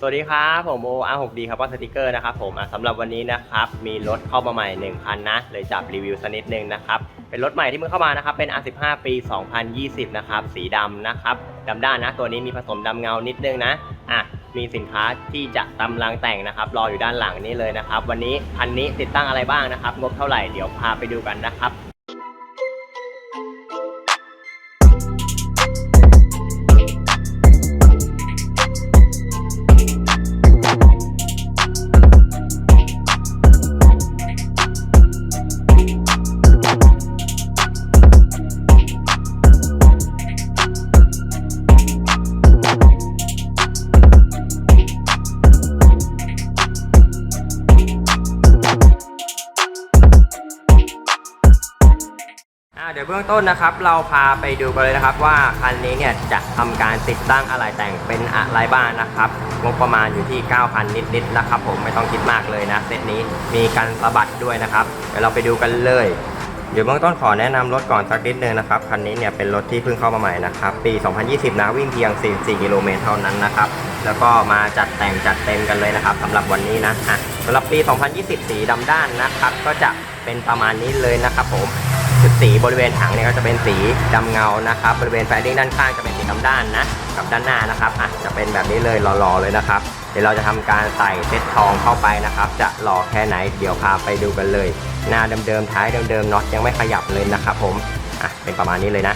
สวัสดีครับ ผมโออาร์6ดีครับว่าสติกเกอร์นะครับผมสำหรับวันนี้นะครับมีรถเข้ามาใหม่ 1 คันนะ เลยจับรีวิวสักนิดนึงนะครับ เป็นรถใหม่ที่เพิ่งเข้ามานะครับ เป็น R15 ปี 2020 นะครับ สีดำนะครับดำด้านนะ ตัวนี้มีผสมดำเงานิดนึงนะอะมีสินค้าที่จะกำลังแต่งนะครับ รออยู่ด้านหลังนี้เลยนะครับ วันนี้คันนี้ติดตั้งอะไรบ้างนะครับ งบเท่าไหร่เดี๋ยวพาไปดูกันนะครับ เดี๋ยวเบื้องต้นนะครับ เราพาไปดูกันเลยนะครับว่าคันนี้เนี่ยจะทำการติดตั้งอะไรแต่งเป็นอะไรบ้างนะครับงบประมาณอยู่ที่ 9,000 นิดๆนะครับ ผมไม่ต้องคิดมากเลยนะเซตนี้มีกันสะบัดด้วยนะครับ เดี๋ยวเราไปดูกันเลยเดี๋ยวเบื้องต้นขอแนะนำรถก่อนสักนิดนึงนะครับคันนี้เนี่ยเป็นรถที่เพิ่งเข้ามาใหม่นะครับปี 2020 นะวิ่งเพียง 44 กิโลเมตรเท่านั้นนะครับแล้วก็มาจัดแต่งจัดเต็มกันเลยนะครับสำหรับวันนี้นะอะสำหรับปี 2020 สีดำด้านนะครับ ก็จะเป็นประมาณนี้เลยนะครับผม ชุดสีบริเวณถังเนี่ยก็จะเป็นสีดำเงานะครับ บริเวณแฟลิ่งด้านข้างจะเป็นสีดำด้านนะ กับด้านหน้านะครับอะจะเป็นแบบนี้เลยหล่อๆเลยนะครับ เดี๋ยวเราจะทำการใส่เซ็ตทองเข้าไปนะครับ จะหล่อแค่ไหนเดี๋ยวพาไปดูกันเลย หน้าเดิมๆท้ายเดิมๆน็อตยังไม่ขยับเลยนะครับผมอะเป็นประมาณนี้เลยนะ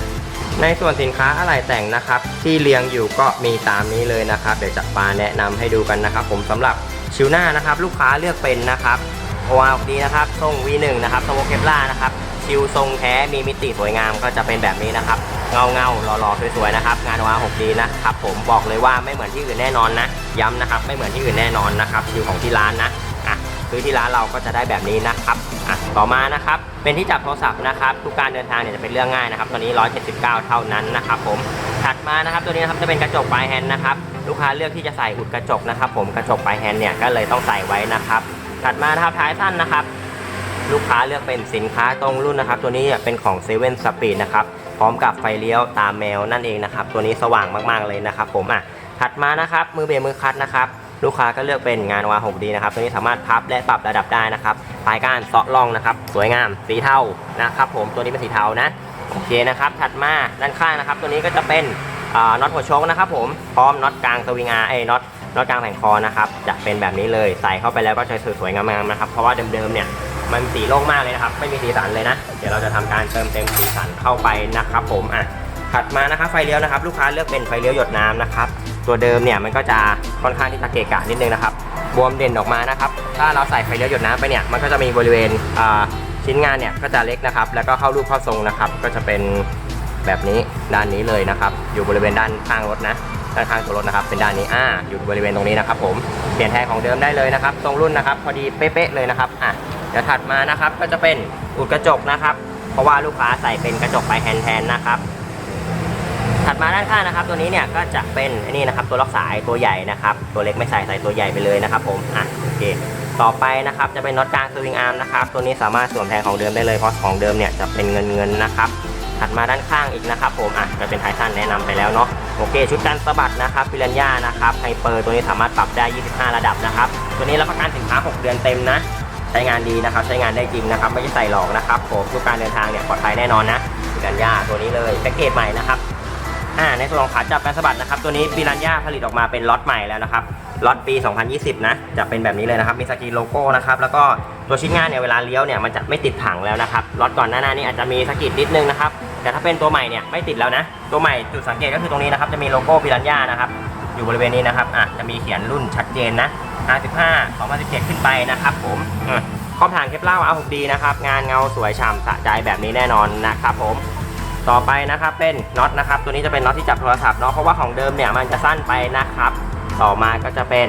ในส่วนสินค้าอะไหล่แต่งนะครับ ที่เรียงอยู่ก็มีตามนี้เลยนะครับ เดี๋ยวจะปาแนะนำให้ดูกันนะครับ ผมสำหรับชิวหน้านะครับ ลูกค้าเลือกเป็นนะครับโออาดีนะครับทรง V1 นะครับทรงโอเคปล่านะครับ ชิวทรงแท้มีมิติสวยงามก็จะเป็นแบบนี้นะครับ เงาเงาหล่อๆสวยๆนะครับ งานโออา6ดีนะครับผมบอกเลยว่าไม่เหมือนที่อื่นแน่นอนนะ ย้ำนะครับ ไม่เหมือนที่อื่นแน่นอนนะครับชิวของที่ร้านนะอะซื้อที่ร้านเราก็จะได้แบบนี้นะครับอะต่อมานะครับ เป็นที่จับโทรศัพท์นะครับ ทุกการเดินทางเนี่ยจะเป็นเรื่องง่ายนะครับ ตอนนี้ 179 เท่านั้นนะครับผม ถัดมานะครับ ตัวนี้นะครับจะเป็นกระจกปลายแฮนด์นะครับ ลูกค้าเลือกที่จะใส่หุดกระจกนะครับ ผม กระจกปลายแฮนด์เนี่ยก็เลยต้องใส่ไว้นะครับ ถัดมานะครับท้ายสั้นนะครับ ลูกค้าเลือกเป็นสินค้าตรงรุ่นนะครับ ตัวนี้เป็นของ7 e สปีดนะครับ พร้อมกับไฟเลี้ยวตามแมวนั่นเองนะครับ ตัวนี้สว่างมากๆเลยนะครับ ผมอะถัดมานะครับ มือเบรมือคัดนะครับ ลูกค้าก็เลือกเป็นงานวา 6D นะครับ ตัวนี้สามารถพับและปรับระดับได้นะครับปลายก้านเซาะล่องนะครับ สวยงาม สีเทานะครับ ผม ตัวนี้เป็นสีเทานะ โอเคนะครับ ถัดมาด้านข้างนะครับ ตัวนี้ก็จะเป็นน็อตหัวชคนะครับ ผม พร้อมน็อตกลางสวิงอาร์เอ้น็อตน็อตกลางแผงคอนะครับ จะเป็นแบบนี้เลย ใส่เข้าไปแล้วก็จะสวยๆงามๆนะครับ เพราะว่าเดิมๆเนี่ย มันสีโล่งมากเลยนะครับ ไม่มีสีสันเลยนะ เดี๋ยวเราจะทำการเติมเต็มสีสันเข้าไปนะครับ ผมอะถัดมานะครับไฟเลี้ยวนะครับ ลูกค้าเลือกเป็นไฟเลี้ยวหยดน้ำนะครับ ตัวเดิมเนี่ยมันก็จะค่อนข้างที่จะเกะกะนิดนึงนะครับบวมเด่นออกมานะครับ ถ้าเราใส่ไฟเลี้ยวหยดน้ำไปเนี่ยมันก็จะมีบริเวณชิ้นงานเนี่ยก็จะเล็กนะครับ แล้วก็เข้ารูปเข้าทรงนะครับ ก็จะเป็นแบบนี้ด้านนี้เลยนะครับ อยู่บริเวณด้านข้างรถนะด้านข้างตัวรถนะครับ เป็นด้านนี้อ่าอยู่บริเวณตรงนี้นะครับ ผมเปลี่ยนแทนของเดิมได้เลยนะครับ ตรงรุ่นนะครับ พอดีเป๊ะๆเลยนะครับอะ เดี๋ยวถัดมานะครับก็จะเป็นอุดกระจกนะครับ เพราะว่าลูกค้าใส่เป็นกระจกไปแทนๆนะครับ ถัดมาด้านข้างนะครับ ตัวนี้เนี่ยก็จะเป็นอันนี้นะครับตัวล็อกสายตัวใหญ่นะครับ ตัวเล็กไม่ใส่ใส่ตัวใหญ่ไปเลยนะครับ ผมอะโอเคต่อไปนะครับจะเป็นน็อตกลางสวิงอาร์มนะครับตัวนี้สามารถสวมแทนของเดิมได้เลยเพราะของเดิมเนี่ยจะเป็นเงินเงินนะครับถัดมาด้านข้างอีกนะครับผมอะจะเป็นไททันแนะนำไปแล้วเนาะโอเค ชุดกันสะบัดนะครับปิรันย่านะครับไฮเปอร์ตัวนี้สามารถปรับได้ 25 ระดับนะครับ ตัวนี้รับประกันสินค้า 6 เดือนเต็มนะ ใช้งานดีนะครับ ใช้งานได้จริงนะครับ ไม่ใช่ใส่หลอกนะครับผมทุกการเดินทางเนี่ยปลอดภัยแน่นอนนะปิรันยาตัวนี้เลยแพ็กเกจใหม่นะครับอ่าในส่วนของขาจับการสะบัดนะครับ ตัวนี้ปิรันยาผลิตออกมาเป็นล็อตใหม่แล้วนะครับล็อตปี 2020 นะจะเป็นแบบนี้เลยนะครับมีสกีโลโก้นะครับแล้วก็ตัวชิ้นงานเนี่ยเวลาเลี้ยวเนี่ยมันจะไม่ติดถังแล้วนะครับล็อตก่อนหน้านี้อาจจะมีสกีนิดนึงนะครับแต่ถ้าเป็นตัวใหม่เนี่ยไม่ติดแล้วนะ ตัวใหม่จุดสังเกตก็คือตรงนี้นะครับจะมีโลโก้ปิรันยานะครับ อยู่บริเวณนี้นะครับอะจะมีเขียนรุ่นชัดเจนนะ 55 2017 ขึ้นไปนะครับผมอะครอบฐานเคปล่าเอา6ดีนะครับ งานเงาสวยฉ่ำสะใจแบบนี้แน่นอนนะครับผมต่อไปนะครับเป็นน็อตนะครับ ตัวนี้จะเป็นน็อตที่จับโทรศัพท์เนาะเพราะว่าของเดิมเนี่ยมันจะสั้นไปนะครับ ต่อมาก็จะเป็น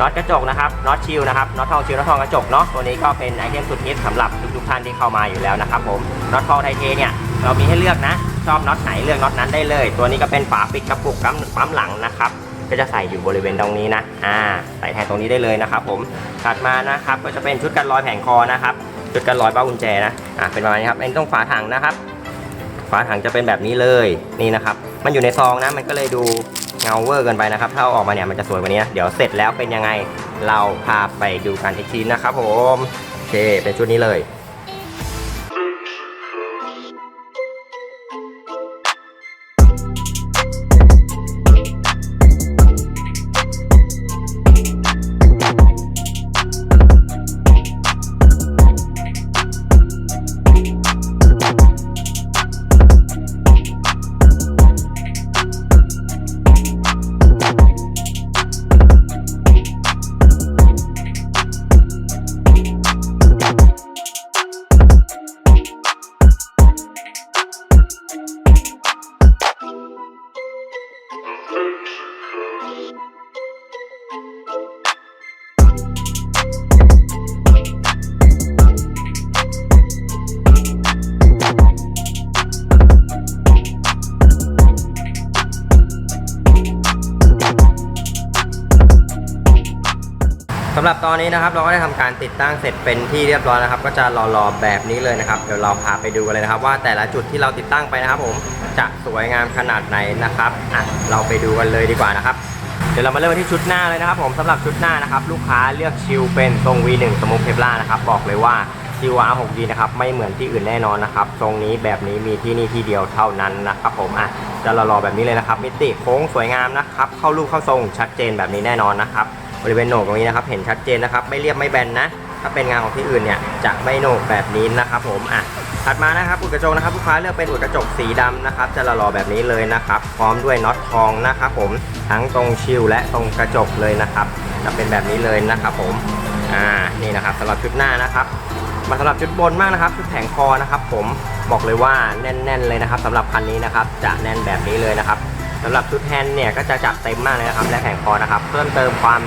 น็อตกระจกนะครับน็อตชิลนะครับน็อตทองชิลน็อตทองกระจกเนาะตัวนี้ก็เป็นไอเทมสุดฮิตสำหรับทุกๆท่านที่เข้ามาอยู่แล้วนะครับผมน็อตทองไทเทเนี่ยเรามีให้เลือกนะ ชอบน็อตไหนเลือกน็อตนั้นได้เลย ตัวนี้ก็เป็นฝาปิดกระปุกปั๊มหลังนะครับ ก็จะใส่อยู่บริเวณตรงนี้นะอ่าใส่แทนตรงนี้ได้เลยนะครับ ผมถัดมานะครับก็จะเป็นชุดกันรอยแผงคอนะครับชุดกันรอยเบ้ากุญแจนะอ่าเป็นประมาณนี้ครับเป็นต้องฝาถังนะครับ ฝาถังจะเป็นแบบนี้เลยนี่นะครับ มันอยู่ในซองนะมันก็เลยดูเงาเวอร์เกินไปนะครับถ้าเอาออกมาเนี่ยมันจะสวยกว่านี้นะเดี๋ยวเสร็จแล้วเป็นยังไงเราพาไปดูกันอีกทีนะครับ ผมโอเคเป็นชุดนี้เลย อนนี้นะครับเราก็ได้ทำการติดตั้งเสร็จเป็นที่เรียบร้อยนะครับ ก็จะรอๆแบบนี้เลยนะครับ เดี๋ยวเราพาไปดูกันเลยนะครับ ว่าแต่ละจุดที่เราติดตั้งไปนะครับ ผมจะสวยงามขนาดไหนนะครับอะเราไปดูกันเลยดีกว่านะครับ เดี๋ยวเรามาเริ่มที่ชุดหน้าเลยนะครับ ผมสำหรับชุดหน้านะครับ ลูกค้าเลือกชิลเป็นทรง V1 สมุกเพปล่านะครับบอกเลยว่าชิว R6D นะครับไม่เหมือนที่อื่นแน่นอนนะครับทรงนี้แบบนี้มีที่นี่ที่เดียวเท่านั้นนะครับ ผมอะจะรอๆแบบนี้เลยนะครับ มิติโค้งสวยงามนะครับ เข้ารูปเข้าทรงชัดเจนแบบนี้แน่นอนนะครับ บริเวณโหนกตรงนี้นะครับ เห็นชัดเจนนะครับ ไม่เรียบไม่แบนนะ ถ้าเป็นงานของที่อื่นเนี่ยจะไม่โหนกแบบนี้นะครับ ผมอะถัดมานะครับอุดกระจกนะครับลูกค้าเลือกเป็นอุดกระจกสีดำนะครับ จะหล่อแบบนี้เลยนะครับ พร้อมด้วยน็อตทองนะครับ ผมทั้งตรงชิลและตรงกระจกเลยนะครับ จะเป็นแบบนี้เลยนะครับ ผมอ่านี่นะครับสำหรับชุดหน้านะครับมาสำหรับชุดบนมากนะครับชุดแผงคอนะครับ ผมบอกเลยว่าแน่น ๆ เลยนะครับสำหรับคันนี้นะครับจะแน่นแบบนี้เลยนะครับสำหรับชุดแฮนด์เนี่ยก็จะจัดเต็มมากเลยนะครับและแผงคอนะครับ เพิ่มเติมความ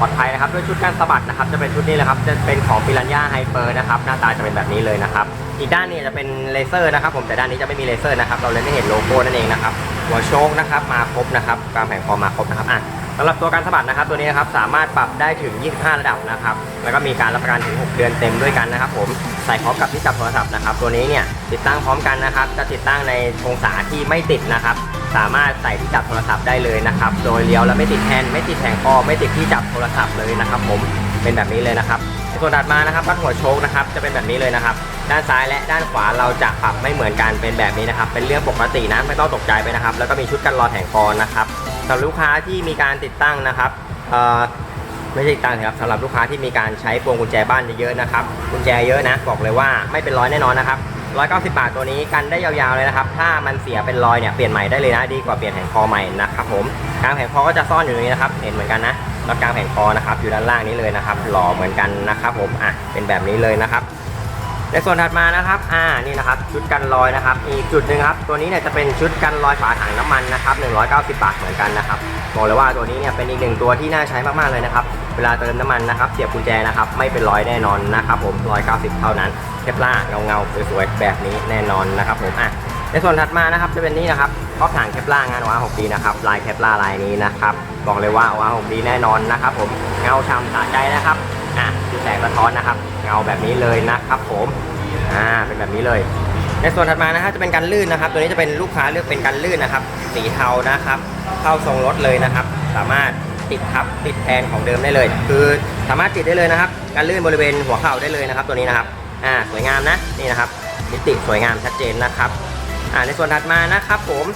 ปลอดภัยนะครับด้วยชุดการสะบัดนะครับจะเป็นชุดนี้เลยครับจะเป็นของปิรันย่าไฮเปอร์นะครับหน้าตาจะเป็นแบบนี้เลยนะครับอีกด้านนี้จะเป็นเลเซอร์นะครับผมแต่ด้านนี้จะไม่มีเลเซอร์นะครับเราเลยไม่เห็นโลโก้นั่นเองนะครับหัวโชคนะครับมาครบนะครับกางแผงคอมาครบนะครับอะสำหรับตัวการสะบัดนะครับตัวนี้นะครับสามารถปรับได้ถึง 25 ระดับนะครับแล้วก็มีการรับประกันถึง 6 เดือนเต็มด้วยกันนะครับ ผมใส่พร้อมกับที่จับโทรศัพท์นะครับตัวนี้เนี่ยติดตั้งพร้อมกันนะครับจะติดตั้งในองศาที่ไม่ติดนะครับ สามารถใส่ที่จับโทรศัพท์ได้เลยนะครับ โดยเลี้ยวแล้วไม่ติดแฮนด์ไม่ติดแผงคอไม่ติดที่จับโทรศัพท์เลยนะครับ ผมเป็นแบบนี้เลยนะครับส่วนถัดมานะครับบัดหัวโชคนะครับจะเป็นแบบนี้เลยนะครับ ด้านซ้ายและด้านขวาเราจะปรับไม่เหมือนกันเป็นแบบนี้นะครับ เป็นเรื่องปกตินะไม่ต้องตกใจไปนะครับ แล้วก็มีชุดกันรอแผงคอนะครับสำหรับลูกค้าที่มีการติดตั้งนะครับเออไม่ใช่ติดตั้งนะครับสำหรับลูกค้าที่มีการใช้พวงกุญแจบ้านเยอะๆนะครับกุญแจเยอะนะบอกเลยว่าไม่เป็นร้อยแน่นอนนะครับ 190 บาทตัวนี้กันได้ยาวๆเลยนะครับ ถ้ามันเสียเป็นรอยเนี่ยเปลี่ยนใหม่ได้เลยนะดีกว่าเปลี่ยนแผงคอใหม่นะครับผมกลางแผงคอก็จะซ่อนอยู่ตรงนี้นะครับ เห็นเหมือนกันนะแล้วกลางแผงคอนะครับอยู่ด้านล่างนี้เลยนะครับหล่อเหมือนกันนะครับผมอะเป็นแบบนี้เลยนะครับในส่วนถัดมานะครับ อ่า นี่นะครับ ชุดกันรอยนะครับ อีกจุดหนึ่งครับ ตัวนี้เนี่ยจะเป็นชุดกันรอยฝาถังน้ำมันนะครับ 190 บาทเหมือนกันนะครับ บอกเลยว่าตัวนี้เนี่ยเป็นอีกหนึ่งตัวที่น่าใช้มากๆเลยนะครับ เวลาเติมน้ำมันนะครับเสียบกุญแจนะครับไม่เป็นร้อยแน่นอนนะครับผม190 เท่านั้นเทปล่าเงาๆสวยๆแบบนี้แน่นอนนะครับผมอะในส่วนถัดมานะครับจะเป็นนี่นะครับครอบถังเคปล่างานวา6ดีนะครับลายเคปล่าลายนี้นะครับบอกเลยว่าวา6ดีแน่นอนนะครับผมเงาช่ำสะใจนะครับอะดูแสงสะท้อนนะครับ เงาแบบนี้เลยนะครับผมอ่าเป็นแบบนี้เลย ในส่วนถัดมานะครับจะเป็นการลื่นนะครับ ตัวนี้จะเป็นลูกค้าเลือกเป็นการลื่นนะครับ สีเทานะครับ เข้าทรงรถเลยนะครับ สามารถติดทับติดแทนของเดิมได้เลย คือสามารถติดได้เลยนะครับการลื่นบริเวณหัวเข่าได้เลยนะครับ ตัวนี้นะครับอ่าสวยงามนะนี่นะครับมิติสวยงามชัดเจนนะครับอ่าในส่วนถัดมานะครับ ผม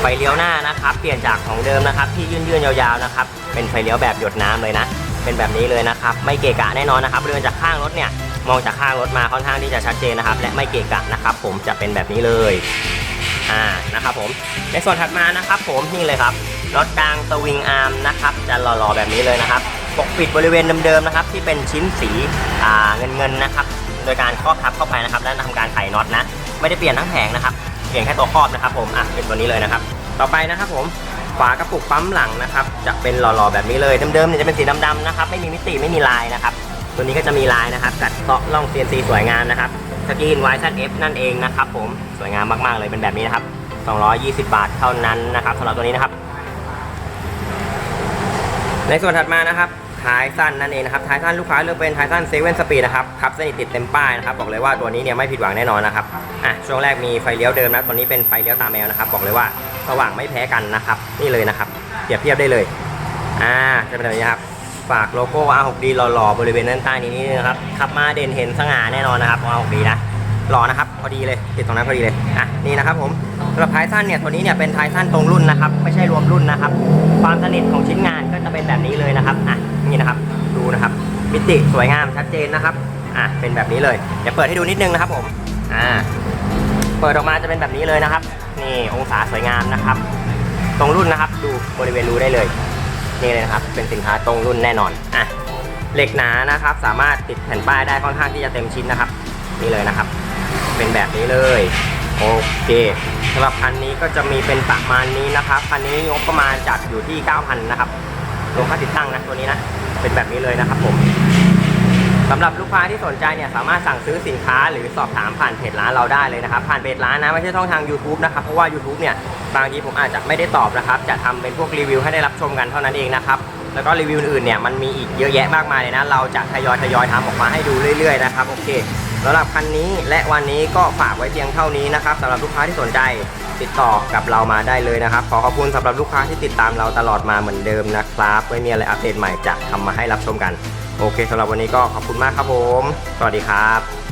ไฟเลี้ยวหน้านะครับ เปลี่ยนจากของเดิมนะครับ ที่ยื่นๆยาวๆนะครับ เป็นไฟเลี้ยวแบบหยดน้ำเลยนะ เป็นแบบนี้เลยนะครับ ไม่เกะกะแน่นอนนะครับบริเวณจากข้างรถเนี่ยมองจากข้างรถมาค่อนข้างที่จะชัดเจนนะครับ และไม่เกะกะนะครับ ผมจะเป็นแบบนี้เลย อ่านะครับผมในส่วนถัดมานะครับผมนี่เลยครับรถกลางสวิงอาร์มนะครับจะหล่อๆแบบนี้เลยนะครับปกปิดบริเวณเดิมๆนะครับที่เป็นชิ้นสีเงินๆนะครับโดยการครอบทับเข้าไปนะครับและทำการไขน็อตนะ ไม่ได้เปลี่ยนทั้งแผงนะครับเปลี่ยนแค่ตัวครอบนะครับผมอะเป็นตัวนี้เลยนะครับ ต่อไปนะครับผมฝากระปุกปั๊มหลังนะครับจะเป็นหล่อๆแบบนี้เลยเดิมๆเนี่ยจะเป็นสีดำๆนะครับไม่มีมิติไม่มีลายนะครับตัวนี้ก็จะมีลายนะครับ กัดเซาะล่อง CNC สวยงามนะครับ สกรีน YZF นั่นเองนะครับผมสวยงามมากๆเลยเป็นแบบนี้นะครับ 220 บาทเท่านั้นนะครับสำหรับตัวนี้นะครับ ในส่วนถัดมานะครับท้ายสั้นนั่นเองนะครับท้ายสั้นลูกค้าเลือกเป็นท้ายสั้นเซเว่นสปีดนะครับขับสนิทติดเต็มป้ายนะครับบอกเลยว่าตัวนี้เนี่ยไม่ผิดหวังแน่นอนนะครับอะช่วงแรกมีไฟเลี้ยวเดิมนะตัวนี้เป็นไฟเลี้ยวตาแมวนะครับบอกเลยว่าสว่างไม่แพ้กันนะครับนี่เลยนะครับเปรียบเทียบได้เลยอ่าจะเป็นแบบนี้ครับ ฝากโลโก้ R6D หล่อๆบริเวณด้านใต้นี้นิดนึงนะครับขับมาเด่นเห็นสง่าแน่นอนนะครับ R6D นะหล่อนะครับพอดีเลยติดตรงนั้นพอดีเลยอะนี่นะครับผมสำหรับท้ายสั้นเนี่ยตัวนี้เนี่ยเป็นไท้ายสั้นตรงรุ่นนะครับไม่ใช่รวมรุ่นนะครับ ความสนิทของชิ้นงานก็จะเป็นแบบนี้เลยนะครับอะนี่นะครับดูนะครับ มิติสวยงามชัดเจนนะครับอะเป็นแบบนี้เลยเดี๋ยวเปิดให้ดูนิดนึงนะครับผมอ่าเปิดออกมาจะเป็นแบบนี้เลยนะครับ นี่องศาสวยงามนะครับ ตรงรุ่นนะครับ ดูบริเวณรูได้เลย นี่เลยนะครับ เป็นสินค้าตรงรุ่นแน่นอนอะเหล็กหนานะครับ สามารถติดแผ่นป้ายได้ค่อนข้างที่จะเต็มชิ้นนะครับ นี่เลยนะครับ เป็นแบบนี้เลยโอเคสำหรับคันนี้ก็จะมีเป็นประมาณนี้นะครับคันนี้งบประมาณจัดอยู่ที่ 9,000นะครับรวมค่าติดตั้งนะตัวนี้นะเป็นแบบนี้เลยนะครับผมสำหรับลูกค้าที่สนใจเนี่ยสามารถสั่งซื้อสินค้าหรือสอบถามผ่านเพจร้านเราได้เลยนะครับ ผ่านเพจร้านนะไม่ใช่ช่องทาง YouTube นะครับเพราะว่า YouTube เนี่ย บางทีผมอาจจะไม่ได้ตอบนะครับ จะทำเป็นพวกรีวิวให้ได้รับชมกันเท่านั้นเองนะครับ แล้วก็รีวิวอื่นๆเนี่ยมันมีอีกเยอะแยะมากมายเลยนะ เราจะทยอยทยอยทำออกมาให้ดูเรื่อยๆนะครับ โอเคสำหรับคันนี้และวันนี้ก็ฝากไว้เพียงเท่านี้นะครับสำหรับลูกค้าที่สนใจติดต่อกับเรามาได้เลยนะครับ ขอขอบคุณสำหรับลูกค้าที่ติดตามเราตลอดมาเหมือนเดิมนะครับไม่มีอะไรอัปเดตใหม่จะทำมาให้รับชมกัน โอเคสำหรับวันนี้ก็ขอบคุณมากครับผม สวัสดีครับ